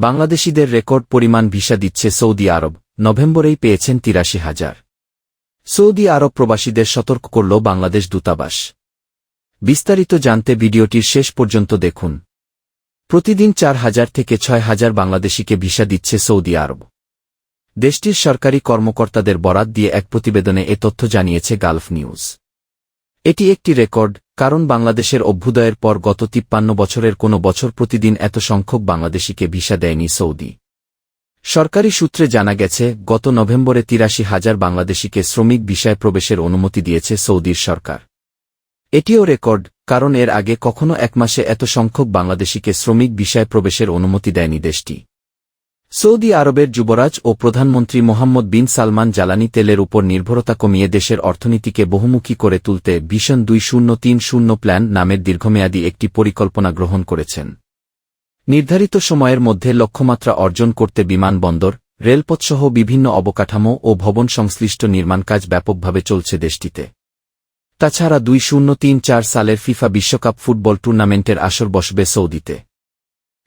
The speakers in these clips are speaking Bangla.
বাংলাদেশিদের রেকর্ড পরিমাণ ভিসা দিচ্ছে সৌদি আরব, নভেম্বরেই পেয়েছেন তিরাশি হাজার। সৌদি আরব প্রবাসীদের সতর্ক করল বাংলাদেশ দূতাবাস। বিস্তারিত জানতে ভিডিওটির শেষ পর্যন্ত দেখুন। প্রতিদিন চার হাজার থেকে ছয় হাজার বাংলাদেশিকে ভিসা দিচ্ছে সৌদি আরব। দেশটির সরকারি কর্মকর্তাদের বরাত দিয়ে এক প্রতিবেদনে এ তথ্য জানিয়েছে গালফ নিউজ। এটি একটি রেকর্ড, কারণ বাংলাদেশের অভ্যুদয়ের পর গত তিপ্পান্ন বছরের কোনো বছর প্রতিদিন এত সংখ্যক বাংলাদেশিকে ভিসা দেয়নি সৌদি। সরকারি সূত্রে জানা গেছে, গত নভেম্বরে তিরাশি হাজার বাংলাদেশিকে শ্রমিক বিষয় প্রবেশের অনুমতি দিয়েছে সৌদির সরকার। এটিও রেকর্ড, কারণ এর আগে কখনো এক মাসে এত সংখ্যক বাংলাদেশিকে শ্রমিক বিষয় প্রবেশের অনুমতি দেয়নি দেশটি। সৌদি আরবের যুবরাজ ও প্রধানমন্ত্রী মোহাম্মদ বিন সালমান জ্বালানি তেলের উপর নির্ভরতা কমিয়ে দেশের অর্থনীতিকে বহুমুখী করে তুলতে ভীষণ দুই শূন্য তিন শূন্য প্ল্যান নামের দীর্ঘমেয়াদী একটি পরিকল্পনা গ্রহণ করেছেন। নির্ধারিত সময়ের মধ্যে লক্ষ্যমাত্রা অর্জন করতে বিমানবন্দর রেলপথসহ বিভিন্ন অবকাঠামো ও ভবন সংশ্লিষ্ট নির্মাণ কাজ ব্যাপকভাবে চলছে দেশটিতে। তাছাড়া দুই শূন্য তিন চার সালের ফিফা বিশ্বকাপ ফুটবল টুর্নামেন্টের আসর বসবে সৌদিতে।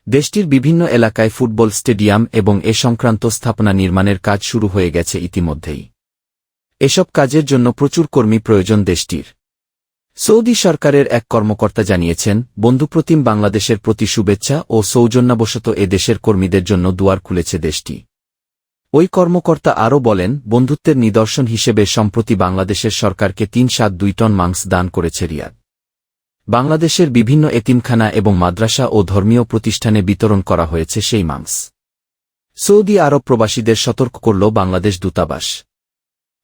দেশটির বিভিন্ন এলাকায় ফুটবল স্টেডিয়াম এবং এ সংক্রান্ত স্থাপনা নির্মাণের কাজ শুরু হয়ে গেছে ইতিমধ্যেই। এসব কাজের জন্য প্রচুর কর্মী প্রয়োজন দেশটির। সৌদি সরকারের এক কর্মকর্তা জানিয়েছেন, বন্ধুপ্রতিম বাংলাদেশের প্রতি শুভেচ্ছা ও সৌজন্যাবশত এ দেশের কর্মীদের জন্য দুয়ার খুলেছে দেশটি। ওই কর্মকর্তা আরও বলেন, বন্ধুত্বের নিদর্শন হিসেবে সম্প্রতি বাংলাদেশের সরকারকে তিন সাত দুই টন মাংস দান করেছে রিয়াদ। বাংলাদেশের বিভিন্ন এতিমখানা এবং মাদ্রাসা ও ধর্মীয় প্রতিষ্ঠানে বিতরণ করা হয়েছে সেই মাংস সৌদি আরব প্রবাসীদের সতর্ক করল বাংলাদেশ দূতাবাস।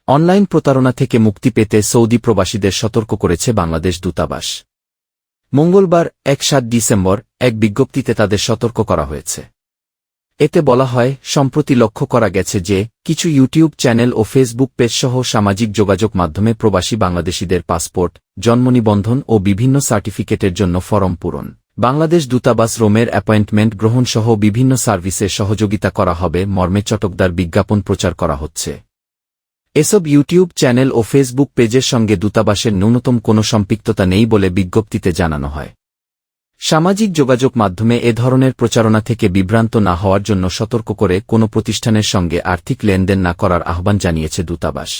অনলাইন প্রতারণা থেকে মুক্তি পেতে সৌদি প্রবাসীদের সতর্ক করেছে বাংলাদেশ দূতাবাস। মঙ্গলবার এক সাত ডিসেম্বর, এক বিজ্ঞপ্তিতে তাদের সতর্ক করা হয়েছে। এতে বলা হয়, সম্প্রতি লক্ষ্য করা গেছে যে, কিছু ইউটিউব চ্যানেল ও ফেসবুক পেজসহ সামাজিক যোগাযোগ মাধ্যমে প্রবাসী বাংলাদেশিদের পাসপোর্ট, জন্ম নিবন্ধন ও বিভিন্ন সার্টিফিকেটের জন্য ফরম পূরণ। বাংলাদেশ দূতাবাস রোমের অ্যাপয়েন্টমেন্ট গ্রহণসহ বিভিন্ন সার্ভিসে সহযোগিতা করা হবে, মর্মে চটকদার বিজ্ঞাপন প্রচার করা হচ্ছে। এসব ইউটিউব চ্যানেল ও ফেসবুক পেজের সঙ্গে দূতাবাসের ন্যূনতম কোনো সম্পৃক্ততা নেই বলে বিজ্ঞপ্তিতে জানানো হয়। সামাজিক যোগাযোগ মাধ্যমে এ ধরনের প্রচারণা থেকে বিভ্রান্ত না হওয়ার জন্য সতর্ক করে কোনো প্রতিষ্ঠানের সঙ্গে আর্থিক লেনদেন না করার আহ্বান জানিয়েছে দূতাবাস।